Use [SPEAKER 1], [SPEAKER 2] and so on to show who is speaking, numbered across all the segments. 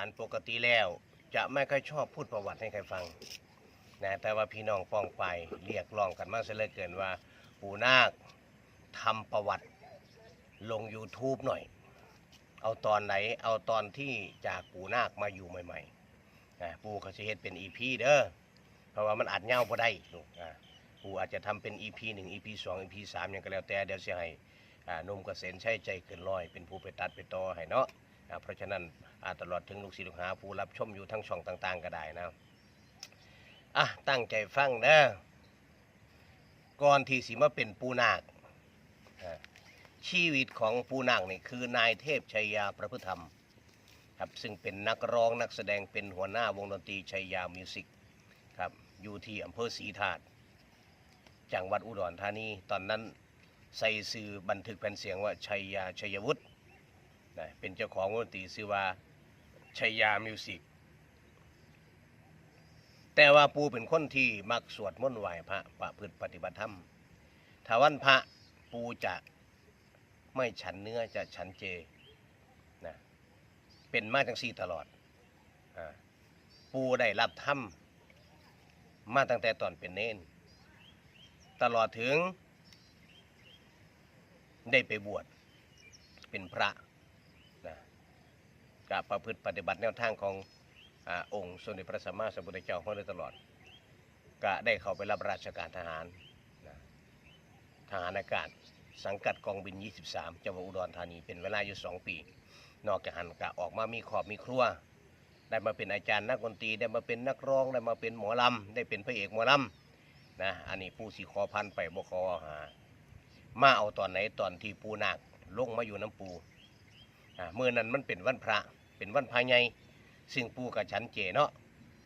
[SPEAKER 1] านปกติแล้ว จะไม่ค่อยชอบพูดประวัติให้ใครฟังนะแต่ว่าพี่น้องป้องไปเรียกร้องกันมากเสียเหลือเกินว่า ปู่นาคทำประวัติลง YouTube หน่อย เอาตอนไหน เอาตอนที่จากปู่นาคมาอยู่ใหม่ๆนะปู่เขาจะเฮ็ดเป็น EP เด้อเพราะว่ามันอัดเงาพอได้ลูกปู่อาจจะทำเป็น EP 1 EP 2 EP 3อย่างก็แล้วแต่เดี๋ยวสิให้นุ่มเกษตรใช้ใจเกินร้อย เป็นผู้ไปตัดไปต่อให้เนาะ เพราะฉะนั้นตลอดถึงลูกศิษย์ลูกหาผู้รับชมอยู่ทั้งช่องต่าง ๆ ก็ได้นะอะตั้งใจฟังเด้อก่อนที่สิมาเป็นปูนาคชีวิตของปูนาคนี่คือนายเทพชัยยาประพฤติธรรมครับซึ่งเป็นนักร้องนักแสดงเป็นหัวหน้าวงดนตรีชัยยามิวสิกครับอยู่ที่อำเภอศรีธาตุจังหวัดอุดรธานี ตอนนั้นใส่สื่อบันทึกแผ่นเสียงว่าชัยยาชัยวุฒิ เป็นเจ้าของวงดนตรีชื่อว่าชัยยามิวสิกแต่ว่าปูเป็นคนที่มักสวดมนต์ไหว้พระประพฤติปฏิบัติธรรมถ้าวันพระปูจะไม่ฉันเนื้อจะฉันเจนะเป็นมาจังซี่ตลอดอปูได้รับธรรมมาตั้งแต่ตอนเป็นเน้นตลอดถึงได้ไปบวชเป็นพระ กับประพฤติปฏิบัติแนวทางของอองค์สมเด็จพระสัมมาสัมพุทธเจ้าของเราตลอด ก็ได้เข้าไปรับราชการทหารทหารอากาศสังกัดกองบิน 23 จังหวัดอุดรธานีเป็นเวลาอยู่ 2 ปี นอกจากหันกะออกมามีขอบมีครัว ได้มาเป็นอาจารย์นักดนตรีได้มาเป็นนักร้องได้มาเป็นหมอลำได้เป็นพระเอกหมอลำนะอันนี้ผู้สีคอพันไปบคอหามาเอาตอนไหนตอนที่ปูนาคลงมาอยู่น้ำปูเมื่อนั้นมันเป็นวันพระ เป็นวันพายใหญ่ซึ่งปู่กับฉันเจเนาะ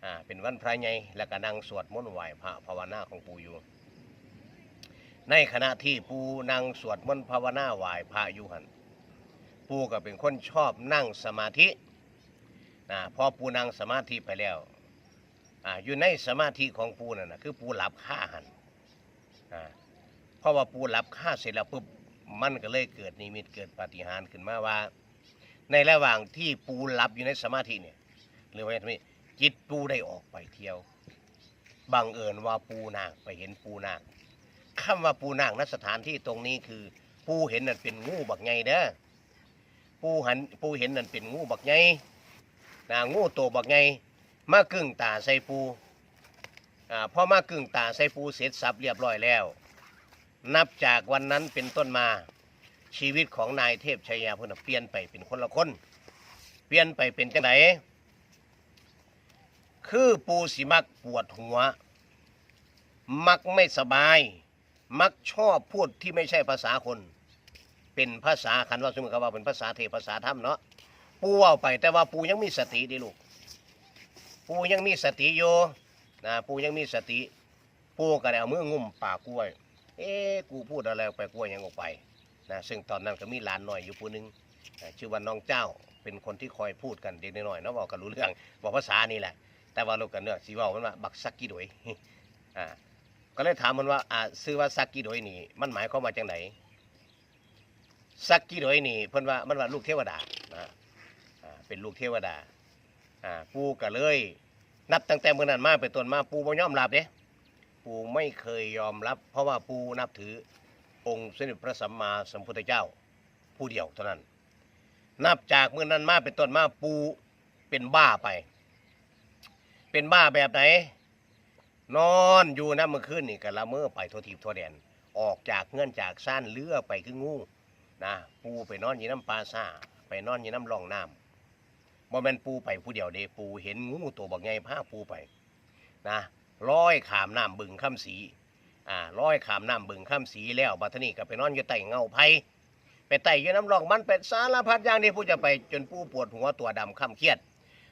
[SPEAKER 1] อ่าเป็นวันพระใหญ่แล้วก็นั่งสวดมนต์ไหว้พระภาวนาของปู่อยู่ ในขณะที่ปู่นั่งสวดมนต์ภาวนาไหว้พระอยู่หันปู่ก็เป็นคนชอบนั่งสมาธินะพอปู่นั่งสมาธิไปแล้วอ่าอยู่ในสมาธิของปู่นั่นนะคือปู่หลับค่าหันอ่าเพราะว่าปู่หลับค่าเสร็จแล้วปุ๊บมันก็เลยเกิดนิมิตเกิดปาฏิหาริย์ขึ้นมาว่า ในระหว่างที่ปูหลับอยู่ในสมาธิเนี่ยหรือว่าอย่างนี้จิตปูได้ออกไปเที่ยว บังเอิญว่าปูนางไปเห็นปูนางคำว่าปูนางณสถานที่ตรงนี้คือ ปูเห็นนั่นเป็นงูบักไงเด้อปูหันปูเห็นนั่นเป็นงูบักไงนะงูโตวบักไงมากึ่งตาใส่ปูอ่าพอมากึ่งตาใส่ปูเสร็จสับเรียบร้อยแล้ว นับจากวันนั้นเป็นต้นมา ชีวิตของนายเทพชัยยาเพิ่นนะเปลี่ยนไปเป็นคนละคน เปลี่ยนไปเป็นจังไหนคือปูสิมักปวดหัว มักไม่สบาย มักชอบพูดที่ไม่ใช่ภาษาคน เป็นภาษาคันว่าสมมติว่าเป็นภาษาเทพภาษาธรรมเนาะปูเว่าไปแต่ว่าปูยังมีสติดีลูกปูยังมีสติอยู่นะปูยังมีสติ ปูก็ได้เอามืองุ่มปากกล้วย เอ๊กูพูดอะไรไปกล้วยยังออกไป นะซึ่งตอนนั้นก็มีหลานหน่อยอยู่ผู้หนึงชื่อว่าน้องเจ้าเป็นคนที่คอยพูดกันเด็กน้อยๆเนาะบอกกันรู้เรื่องบอกภาษานี่แหละ แต่ว่าลูกกันเนื้อสีว่ามันว่าบักซักกี้โดยอ่าก็เลยถามมันว่าอ่าซื้อว่าซักกี้โดยนี่ มันหมายความว่าจังไหนซักกี้โดยนี่เพิ่นว่ามันว่าลูกเทวดานะอ่าเป็นลูกเทวดาอ่าปู่ก็เลย นับตั้งแต่เมื่อนั้นมาเป็นต้นมาปู่บ่ยอมรับเด้ปู่ไม่เคยยอมรับ เพราะว่าปู่นับถือ องค์สมเด็จพระสัมมาสัมพุทธเจ้าผู้เดียวเท่านั้น นับจากเมื่อนั้นมาเป็นต้นมาปูเป็นบ้าไป เป็นบ้าแบบไหน นอนอยู่นะเมื่อคืนนี่ก็ละเมอไปทัวทิพย์ทั่วแดน ออกจากเงื่อนจากซ่านเลือไปคืองูนะปูไปนอนอยู่น้ำปลาซ่าไปนอนอยู่น้ำร่องน้ำบ่แมนปูไปผู้เดียวเดปูเห็นงูตัวบักไงพาปูไปนะร้อยขามน้ำบึงข้ามสี อ่าร้อยขามน้ำบึงข้ามสีแล้วบัดทนี้ก็ไปนอนอยู่ใต้เงาไผ่ไปไต่อยู่น้ำรองมันเป็ดสารพัดอย่างที่ผู้จะไปจนผู้ปวดหัวตัวดำข้ามเครียด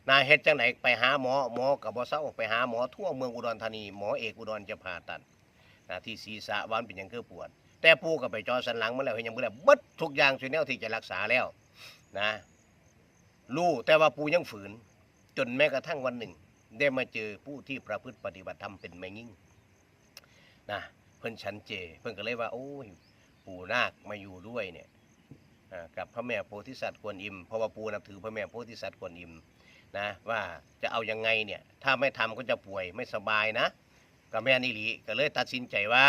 [SPEAKER 1] นาเฮ็ดจังไหนไปหาหมอหมอกับบ่เศร้าไปหาหมอทั่วเมืองอุดรธานีหมอเอกอุดรจะผ่าตัดนะที่ศีรษะวันเป็นยังคือปวด แต่ปู่ก็ไปจอสันหลังมาแล้วเห็นยังบ่แล้บิดทุกอย่างช่วยแนวที่จะรักษาแล้วนะรู้แต่ว่าปู่ยังฝืน จนแม้กระทั่งวันหนึ่ง ได้มาเจอผู้ที่ประพฤติปฏิบัติธรรมเป็นแม่ยิ่ง นะเพิ่นชันเจ เพิ่นก็เลยว่าโอ้ยปู่นาคมาอยู่ด้วยเนี่ยกับพระแม่โพธิสัตว์กวนอิมเพราะว่าปู่นับถือพระแม่โพธิสัตว์กวนอิมนะว่าจะเอายังไงเนี่ยถ้าไม่ทำก็จะป่วยไม่สบายนะก็แม่นอี่หลีก็เลยตัดสินใจว่า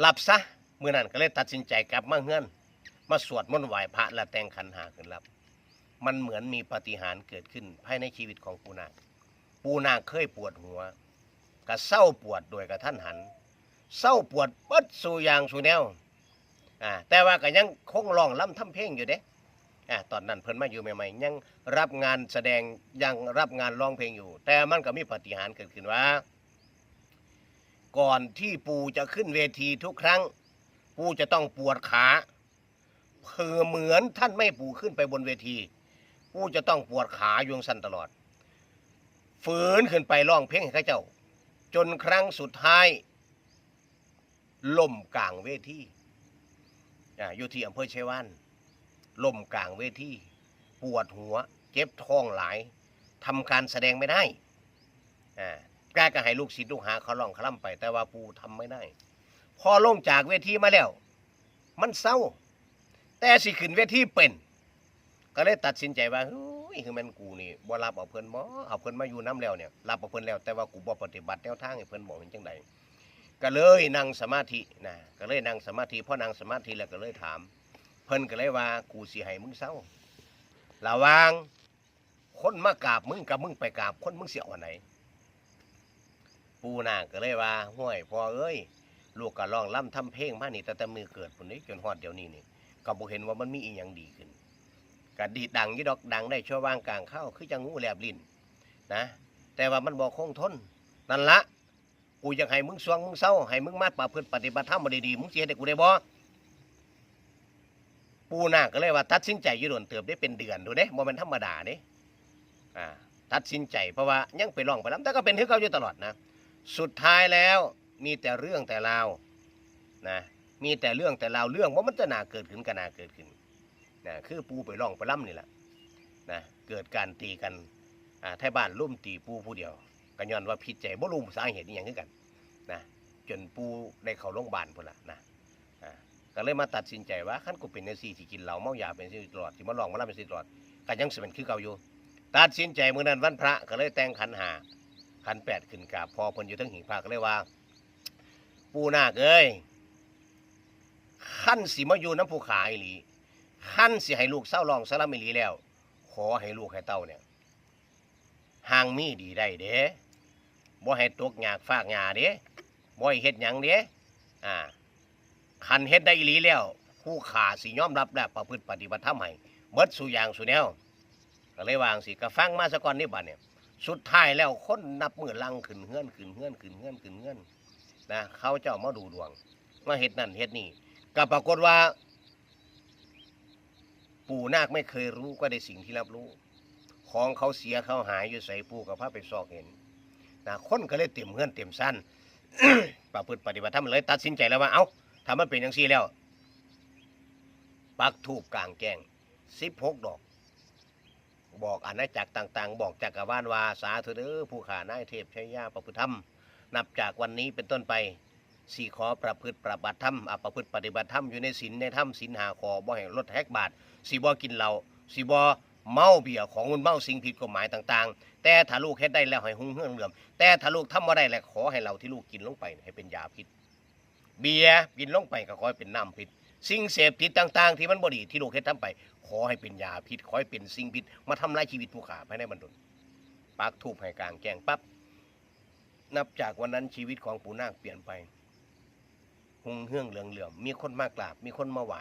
[SPEAKER 1] หลับซะเมื่อนั้นก็เลยตัดสินใจกลับมาเฮือน มาสวดมนต์ไหว้พระและแต่งขันหาขึ้นรับ มันเหมือนมีปฏิหารเกิดขึ้นภายในชีวิตของปูนาคปูนาคเคยปวดหัว ก็เศร้าปวดโดยกระท่านหันเศร้าปวดเปิดสู่อย่างสู่แนวอ่าแต่ว่าก็ยังคงร้องล่ำทำเพลงอยู่เด้อ่าตอนนั้นเพิ่นมาอยู่ใหม่ๆยังรับงานแสดงยังรับงานร้องเพลงอยู่ แต่มันก็มีปาฏิหารย์เกิดขึ้นว่า ก่อนที่ปูจะขึ้นเวทีทุกครั้ง ปูจะต้องปวดขาเพื่อเหมือนท่านไม่ปูขึ้นไปบนเวที ปูจะต้องปวดขาอยู่สั่นตลอดฝืนขึ้นไปร้องเพลงให้ข้าเจ้า จนครั้งสุดท้ายล่มกลางเวทีอยู่ที่อำเภอชัยวานล่มกลางเวทีปวดหัว เจ็บท้องหลายทำการแสดงไม่ได้กล้าก็ให้ลูกศิษย์ลูกหาเขาลองคล่ำไป แต่ว่าปูทำไม่ได้ พอลงจากเวทีมาแล้ว มันเศร้า แต่สิขึ้นเวทีเป็น ก็เลยตัดสินใจว่า ยคือแมันกูนี่บ่รับเอาเพิ่นบ่เอาเพิ่นมาอยู่น้ำแล้วเนี่ยรับเอาเพิ่นแล้วแต่ว่ากูบ่ปฏิบัติแนวทางให้เพิ่นบอกเป็นจังไดก็เลยนั่งสมาธินะก็เลยนั่งสมาธิพอนั่งสมาธิแล้วก็เลยถาม เพิ่นก็เลยว่ากูสิให้มึงเศร้าระว่างคนมากราบมึงกับมึงไปกราบคนมึงเสียวันไหนปูนาคก็เลยว่าห้วยพ่อเอ้ยลูกก็ร้องล่ำทำเพลงมานี่แต่แต่มือเกิดพุ่นนี้จนฮอดเดี๋ยวนี้นี่ก็บ่เห็นว่ามันมีอีหยังดีขึ้น ก็ดีดังยี่ดอกดังได้ชั่วว่างกลางเข้าคือจังงูแหลบลิ้นนะแต่ว่ามันบ่คงทนนั่นละกูอยากให้มึงสวงมึงเศร้าให้มึงมาประพฤติปฏิบัติธรรมบ่ดีๆมึงเฮ็ดให้กูได้บ่ปูนาก็เลยว่า ตัดสินใจอยู่โดนเติบได้เป็นเดือนดูเด้บ่แม่นธรรมดาเด้อ่าตัดสินใจเพราะว่ายังไปร้องไปรำแต่ก็เป็นคือเก่าอยู่ตลอดนะ สุดท้ายแล้วมีแต่เรื่องแต่ราวนะมีแต่เรื่องแต่ราวเรื่องว่ามันจะนาเกิดขึ้นก็นาเกิดขึ้น นะคือปูไปร้องไปล่ำนี่แหละนะเกิดการตีกันอ่าไทยบ้านลุ่มตีปูผู้เดียวก็ย้อนว่าผิดใจบ่รู้สาเหตุอหย่างคือกันนะจนปูได้เข้าโรงพยาบาลพุ่นละนะอ่าก็เลยมาตัดสินใจว่าขั้นกูเป็นในซี่ที่กินเหล้าเมายาเป็นซี่ตลอดที่มาลองมาล่ำเป็นซี่ตลอดก็ยังสิเป็นคือเก่าอยู่ ตัดสินใจเมื้อนั้นวันพระก็เลยแต่งขันหาขันแปดขึ้นกาบพอเพิ่นอยู่ทั้งหิงพระก็เลยว่า ปูนาคเอ้ยขั้นสิมาอยู่น้ำผู้ขายหลี ขั้นสิให้ลูกเศร้าลองสลัมอีหลีแล้ว ขอให้ลูกให้เต้าเนี่ยห่างมีดีได้เด้บ่ให้ตกหยากฟากหยาเด้บ่ให้เฮ็ดหยังเด้อ่าคันเฮ็ดได้อีหลีแล้ว ผู้ขาสิยอมรับและประพฤติปฏิบัติธรรมให้เบิดสู่อย่างสู่แนวก็เลยวางสิก็ฟังมาซะก่อนนี่บัดเนี่ยสุดท้ายแล้วคนนับมือลังขึ้นเฮือนขึ้นเฮือนขึ้นเฮือนขึ้นเฮือนนะเขาเจ้ามาดูดวงมาเฮ็ดนั่นเฮ็ดนี่ก็ปรากฏว่า ปู่นาคไม่เคยรู้ก็ได้สิ่งที่รับรู้ ของเขาเสียเขาหายอยู่ใส่ปู่กับพระไปซอกเห็นนะคนก็เลยเต็มเฮือนเต็มสั้นประพฤติปฏิบัติธรรมเลยตัดสินใจแล้วว่าเอ้าถ้ามันเป็นอย่างซี่แล้ว ปักทูบกลางแกงสิบหกดอก บอกอาณาจักรต่าง ๆ บอกจักรวาลวาสาธุเด้อผู้ขานายเทพชัยยาประพฤติธรรม นับจากวันนี้เป็นต้นไป สี่ขอประพฤติปฏิบัติธรรมอประพฤติปฏิบัติธรรมอยู่ในศีลในธรรมศีลหาขอบ่ให้ลดแฮกบาทสีบ่กินเหล้าสีบ่เมาเบียร์ของมันเมาสิ่งผิดกฎหมายต่าง ๆ แต่ถ้าลูกเฮ็ดได้แล้วให้หุ่งเฮืองเหลื่อมแต่ถ้าลูกทำบ่ได้แล้วขอให้เหล้าที่ลูกกินลงไปให้เป็นยาพิษ เบียร์กินลงไปก็ขอให้เป็นน้ำพิษสิ่งเสพติดต่างๆ ที่มันบดีที่ลูกเฮ็ดทำไป ขอให้เป็นยาพิษขอให้เป็นสิ่งพิษมาทำลายชีวิตผู้ขาภายในบรรดลปักทูบให้กลางแจ้งปั๊บนับจากวันนั้นชีวิตของปู่นาคเปลี่ยนไป หงเฮืองเหลืองเหลื่อมมีคนมากราบ มีคนมาไหว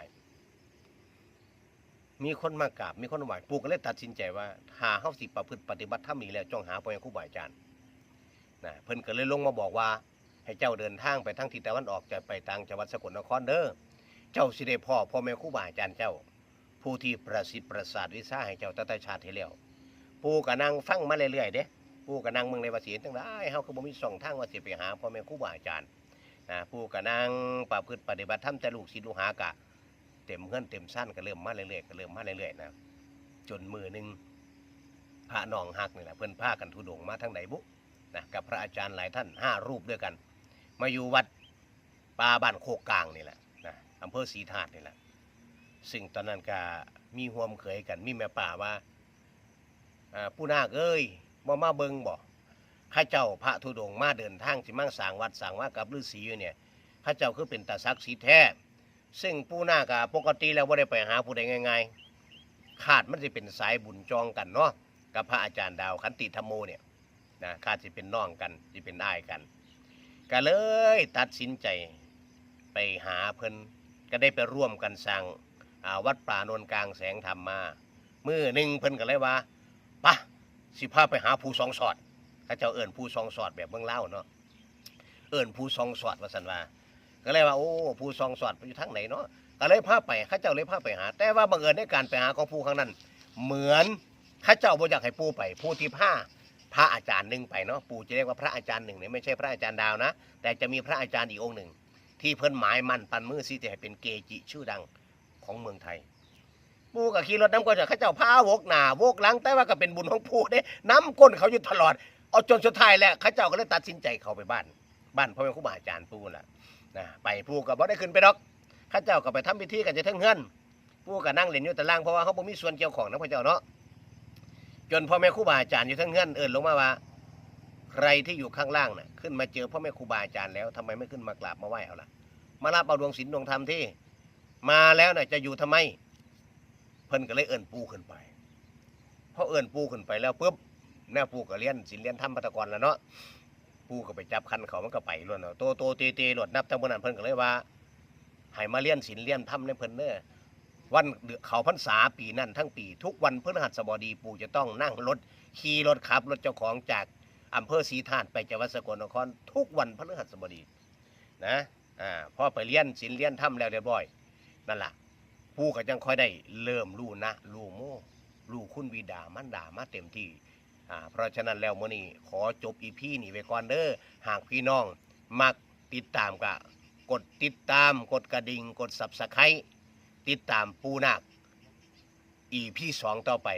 [SPEAKER 1] มีคนมากราบ มีคนมาไหวปู่ก็เลยตัดสินใจว่าหาเฮาสิประพฤติปฏิบัติธรรมนี้แล้วจ้องหาพ่อแม่ครูบาอาจารย์นะเพิ่นก็เลยลงมาบอกว่า ให้เจ้าเดินทางไปทางทิศตะวันออกจะไปทางจังหวัดสกลนครเด้อเจ้าสิได้พ่อพ่อแม่ครูบาอาจารย์เจ้า ผู้ที่ประสิทธิ์ประสาทวิชาให้เจ้าตั้งแต่ชาติที่แล้วปู่ก็นั่งฟังมาเรื่อยๆเด้ปู่ก็นั่งเมืองในภาษีตั้งได้เฮาก็บ่มีช่องทางว่าสิไปหาพ่อแม่ครูบาอาจารย์ นะปู่ก็นั่งประพฤติปฏิบัติธรรมแต่ลูกศิษย์ลูกหากะ เต็มเฮือนเต็มสั้นก็เริ่มมาเรื่อยๆก็เริ่มมาเรื่อยๆนะจนมือหนึ่งพระนองฮักนี่แหละเพิ่อนพากันทุดงมาทางไหนบุนะกับพระอาจารย์หลายท่านห้ารูปด้วยกัน มาอยู่วัดป่าบ้านโคกกลางนี่แหละนะอำเภอศรีธาตุนี่แหละซึ่งตอนนั้นก็มีห่วมเคยกันมีแม่ป่าว่าผู้นาคเอ้ยบ่มาเบิงบ่ ข้าเจ้าพระธุดงค์มาเดินทางสิมั่งสางวัดสางว่ากับฤาษีอยู่เนี่ยข้าเจ้าคือเป็นตาศักดิ์สิทธิ์แท้ ซึ่งผู้นาคอะปกติแล้วบ่าได้ไปหาผู้ใดง่ายๆขาดมันสิเป็นสายบุญจองกันเนาะกับพระอาจารย์ดาวขันติธรรมโมเนี่ยนะขาดสิเป็นน้องกันสิเป็นอ้ายกัน ก็เลยตัดสินใจไปหาเพิ่นก็ได้ไปร่วมกันสร้างอ่าวัดป่าโนนกลางแสงธรรมมา มือหนึ่งเพิ่นก็เลยว่าปะสิพาไปหาผู้สองสอด เขาเจ้าเอิ้นผู้สองสอดแบบเมืองเล่าเนาะเอิ้นผู้สองสอดว่าสันว่าก็เลยว่าโอ้ผู้สองสอดไปอยู่ทางไหนเนาะก็เลยพาไปข้าเจ้าเลยพาไปหา แต่ว่าบังเอิญในการไปหาของผู้ครั้งนั้น เหมือนข้าเจ้าบ่อยากให้ผู้ไป ผู้ที่พาพระอาจารย์หนึ่งไปเนาะปู่จะเรียกว่าพระอาจารย์หนึ่งเนี่ยไม่ใช่พระอาจารย์ดาวนะ แต่จะมีพระอาจารย์อีกองค์หนึ่ง ที่เพิ่นหมายมั่นปันมือสิจะให้เป็นเกจิชื่อดังของเมืองไทยปู่กับขี่รถน้ำก้นจากข้าเจ้าพาวกหนาวกหลังแต่ว่าก็เป็นบุญของปู่เด้น้ำก้นเขาอยู่ตลอด เอาจนสุดท้ายแล้วเข้าเจ้าก็เลยตัดสินใจเข้าไปบ้าน บ้านพ่อแม่ครูบาอาจารย์ปู่ล่ะนะไปปู่ก็บ่ได้ขึ้นไปดอกข้าเจ้าก็ไปทำพิธีกันจะทั้งเฮือนปู่ก็นั่งเล่นอยู่แต่ล่างเพราะว่าเขาบ่มีส่วนเกี่ยวของนะพระเจ้าเนาะจนพ่อแม่ครูบาอาจารย์อยู่ทั้งเฮือนเอิ้นลงมาว่า ใครที่อยู่ข้างล่างน่ะขึ้นมาเจอพ่อแม่ครูบาอาจารย์แล้วทำไมไม่ขึ้นมากราบมาไหว้เอาล่ะ มารับเอาดวงศีลดวงธรรมที่ มาแล้วน่ะจะอยู่ทำไม เพิ่นก็เลยเอิ้นปู่ขึ้นไปพอเอิ้นปู่ขึ้นไปแล้วปุ๊บ แน่ปู่ก็เรียนศีลเรียนธรรมปัตตกรแล้วเนาะปู่ก็ไปจับคันเขามันก็ไปล้วนเอาะโตโตเตเตหลดนับทั้งบนนั้นเพิ่นก็เลยว่าให้มาเรียนศีลเรียนธรรมในเพิ่นเด้อวันเขาพรรษาปีนั้นทั้งปี ทุกวันพฤหัสบดีปู่จะต้องนั่งรถขี่รถขับรถเจ้าของจากอำเภอศรีธาตุไปจังหวัดสกลนคร ทุกวันพฤหัสบดีนะอ่าพอไปเรียนศีลเรียนธรรมแล้วเรียบร้อยนั่นล่ะปู่ก็จังค่อยได้เริ่มรู้นะรู้โม่รู้คุณวิดามันดามาเต็มที่ อ่าเพราะฉะนั้นแล้วมื้อนี้ขอจบอีพีนี่ไว้ก่อนเด้อหากพี่น้องมักติดตามก็กดติดตามกดกระดิ่งกด Subscribe ติดตามปูนาคอีพีสองต่อไป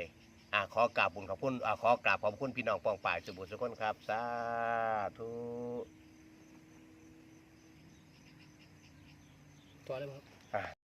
[SPEAKER 1] อ่าขอกราบบุญขอบคุณอ่าขอกราบขอบคุณพี่น้องปองป่ายสุบุสุคนครับ สาธุ
[SPEAKER 2] ต่อเลยครับ